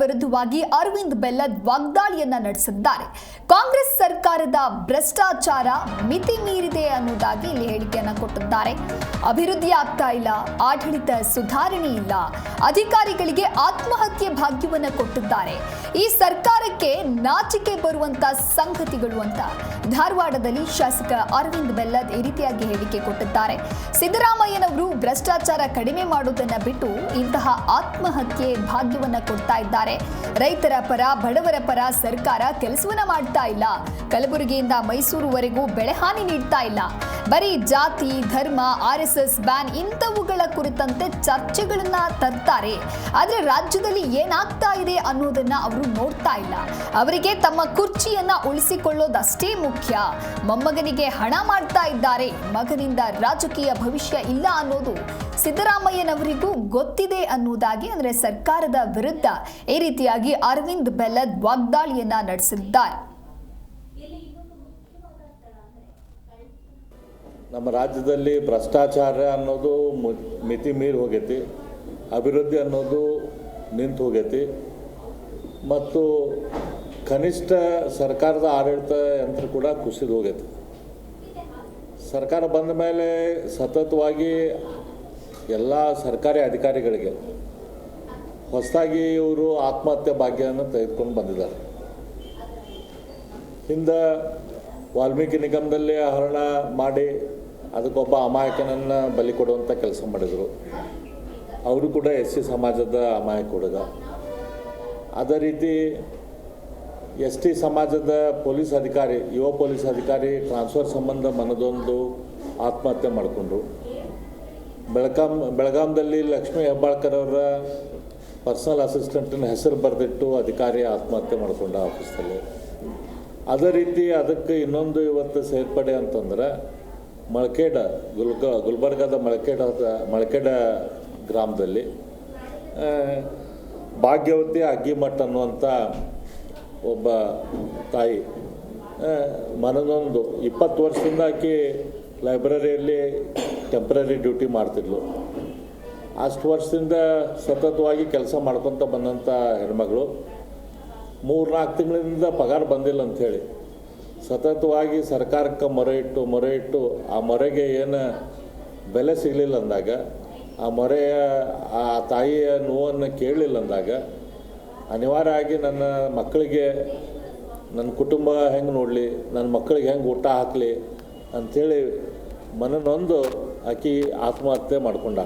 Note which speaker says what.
Speaker 1: ವಿರುದ್ಧವಾಗಿ ಅರವಿಂದ್ ಬೆಲ್ಲದ್ ವಾಗ್ದಾಳಿಯನ್ನ ನಡೆಸಿದ್ದಾರೆ. ಕಾಂಗ್ರೆಸ್ ಸರ್ಕಾರದ ಭ್ರಷ್ಟಾಚಾರ ಮಿತಿ ಮೀರಿದೆ ಅನ್ನೋದಾಗಿ ಇಲ್ಲಿ ಹೇಳಿಕೆಯನ್ನ ಕೊಟ್ಟಿದ್ದಾರೆ. ಅಭಿವೃದ್ಧಿ ಆಗ್ತಾ ಇಲ್ಲ, ಆಡಳಿತ ಸುಧಾರಣೆ ಇಲ್ಲ, ಅಧಿಕಾರಿಗಳಿಗೆ ಆತ್ಮಹತ್ಯೆ ಭಾಗ್ಯವನ್ನ ಕೊಟ್ಟಿದ್ದಾರೆ. ಈ ಸರ್ಕಾರಕ್ಕೆ ನಾಚಿಕೆ ಬರುವಂತ ಸಂಗತಿಗಳು ಅಂತ ಧಾರವಾಡದಲ್ಲಿ ಶಾಸಕ ಅರವಿಂದ್ ಬೆಲ್ಲದ್ ಈ ರೀತಿಯಾಗಿ ಹೇಳಿಕೆ ಕೊಟ್ಟಿದ್ದಾರೆ. ಸಿದ್ದರಾಮಯ್ಯನವರು ಭ್ರಷ್ಟಾಚಾರ ಕಡಿಮೆ ಮಾಡೋದನ್ನ ಬಿಟ್ಟು ಇಂತಹ ಆತ್ಮಹತ್ಯೆ ಭಾಗ್ಯವನ್ನ ಕೊಡ್ತಾ ಇದ್ದಾರೆ. ರೈತರ ಪರ ಬಡವರ ಪರ ಸರ್ಕಾರ ಕೆಲಸವನ್ನ ಮಾಡ್ತಾ ಇಲ್ಲ. ಕಲಬುರಗಿಯಿಂದ ಮೈಸೂರುವರೆಗೂ ಬೆಳೆಹಾನಿ ನೀಡ್ತಾ ಇಲ್ಲ. ಬರೀ ಜಾತಿ, ಧರ್ಮ, ಆರ್ ಎಸ್ ಎಸ್, ಬ್ಯಾನ್ ಇಂಥವುಗಳ ಕುರಿತಂತೆ ಚರ್ಚೆಗಳನ್ನ ತರ್ತಾರೆ. ಆದ್ರೆ ರಾಜ್ಯದಲ್ಲಿ ಏನಾಗ್ತಾ ಇದೆ ಅನ್ನೋದನ್ನ ಅವರು ನೋಡ್ತಾ ಇಲ್ಲ. ಅವರಿಗೆ ತಮ್ಮ ಕುರ್ಚಿಯನ್ನ ಉಳಿಸಿಕೊಳ್ಳೋದಷ್ಟೇ ಮುಖ್ಯ. ಮೊಮ್ಮಗನಿಗೆ ಹಣ ಮಾಡ್ತಾ ಇದ್ದಾರೆ. ಮಗನಿಂದ ರಾಜಕೀಯ ಭವಿಷ್ಯ ಇಲ್ಲ ಅನ್ನೋದು ಸಿದ್ದರಾಮಯ್ಯನವರಿಗೂ ಗೊತ್ತಿದೆ ಅನ್ನೋದಾಗಿ ಅಂದ್ರೆ ಸರ್ಕಾರದ ವಿರುದ್ಧ ಈ ರೀತಿಯಾಗಿ ಅರವಿಂದ್ ಬೆಲ್ಲದ್ ವಾಗ್ದಾಳಿಯನ್ನ ನಡೆಸಿದ್ದಾರೆ.
Speaker 2: ನಮ್ಮ ರಾಜ್ಯದಲ್ಲಿ ಭ್ರಷ್ಟಾಚಾರ ಅನ್ನೋದು ಮಿತಿ ಮೀರಿ ಹೋಗೈತಿ, ಅಭಿವೃದ್ಧಿ ಅನ್ನೋದು ನಿಂತು ಹೋಗೈತಿ. ಮತ್ತು ಕನಿಷ್ಠ ಸರ್ಕಾರದ ಆಡಳಿತ ಯಂತ್ರ ಕೂಡ ಕುಸಿದು ಹೋಗೈತಿ. ಸರ್ಕಾರ ಬಂದ ಮೇಲೆ ಸತತವಾಗಿ ಎಲ್ಲ ಸರ್ಕಾರಿ ಅಧಿಕಾರಿಗಳಿಗೆ ಹೊಸದಾಗಿ ಇವರು ಆತ್ಮಹತ್ಯೆ ಭಾಗ್ಯವನ್ನು ತೆಗೆದುಕೊಂಡು ಬಂದಿದ್ದಾರೆ. ಹಿಂದೆ ವಾಲ್ಮೀಕಿ ನಿಗಮದಲ್ಲಿ ಹರಣ ಮಾಡಿ ಅದಕ್ಕೊಬ್ಬ ಅಮಾಯಕನನ್ನು ಬಲಿ ಕೊಡುವಂಥ ಕೆಲಸ ಮಾಡಿದರು. ಅವರು ಕೂಡ ಎಸ್ ಸಿ ಸಮಾಜದ ಅಮಾಯಕ ಹುಡುಗ. ಅದೇ ರೀತಿ ಎಸ್ ಟಿ ಸಮಾಜದ ಪೊಲೀಸ್ ಅಧಿಕಾರಿ, ಯುವ ಪೊಲೀಸ್ ಅಧಿಕಾರಿ ಟ್ರಾನ್ಸ್ಫರ್ ಸಂಬಂಧ ಮನದೊಂದು ಆತ್ಮಹತ್ಯೆ ಮಾಡಿಕೊಂಡ್ರು. ಬೆಳಗಾಂ, ಬೆಳಗಾಂದಲ್ಲಿ ಲಕ್ಷ್ಮೀ ಹೆಬ್ಬಾಳ್ಕರ್ ಅವರ ಪರ್ಸನಲ್ ಅಸಿಸ್ಟೆಂಟಿನ ಹೆಸರು ಬರೆದಿಟ್ಟು ಅಧಿಕಾರಿ ಆತ್ಮಹತ್ಯೆ ಮಾಡಿಕೊಂಡ ಆಫೀಸಲ್ಲಿ ಅದೇ ರೀತಿ ಅದಕ್ಕೆ ಇನ್ನೊಂದು ಇವತ್ತು ಸೇರ್ಪಡೆ ಅಂತಂದ್ರೆ ಮಳಕೇಡ, ಗುಲ್ಗ, ಗುಲ್ಬರ್ಗದ ಮಳಕೇಡ ಮಳಕೇಡ ಗ್ರಾಮದಲ್ಲಿ ಭಾಗ್ಯವತಿ ಅಗ್ಗಿಮಠ್ ಅನ್ನುವಂಥ ಒಬ್ಬ ತಾಯಿ ಮನದೊಂದು ಇಪ್ಪತ್ತು ವರ್ಷದಿಂದ ಆಕೆ ಲೈಬ್ರರಿಯಲ್ಲಿ ಟೆಂಪ್ರರಿ ಡ್ಯೂಟಿ ಮಾಡ್ತಿದ್ಲು. ಅಷ್ಟು ವರ್ಷದಿಂದ ಸತತವಾಗಿ ಕೆಲಸ ಮಾಡ್ಕೊತ ಬಂದಂಥ ಹೆಣ್ಮಗಳು. ಮೂರ್ನಾಲ್ಕು ತಿಂಗಳಿಂದ ಪಗಾರ ಬಂದಿಲ್ಲ ಅಂಥೇಳಿ. ಸತತವಾಗಿ ಸರ್ಕಾರಕ್ಕೆ ಮೊರೆ ಇಟ್ಟು ಮೊರೆ ಇಟ್ಟು, ಆ ಮೊರೆಗೆ ಏನು ಬೆಲೆ ಸಿಗಲಿಲ್ಲ ಅಂದಾಗ, ಆ ಮೊರೆಯ, ಆ ತಾಯಿಯ ನೋವನ್ನು ಕೇಳಲಿಲ್ಲ ಅಂದಾಗ, ಅನಿವಾರ್ಯ ಆಗಿ ನನ್ನ ಮಕ್ಕಳಿಗೆ, ನನ್ನ ಕುಟುಂಬ ಹೆಂಗೆ ನೋಡಲಿ, ನನ್ನ ಮಕ್ಕಳಿಗೆ ಹೆಂಗೆ ಊಟ ಹಾಕಲಿ ಅಂಥೇಳಿ ಮನನೊಂದು ಆಕಿ ಆತ್ಮಹತ್ಯೆ ಮಾಡ್ಕೊಂಡ.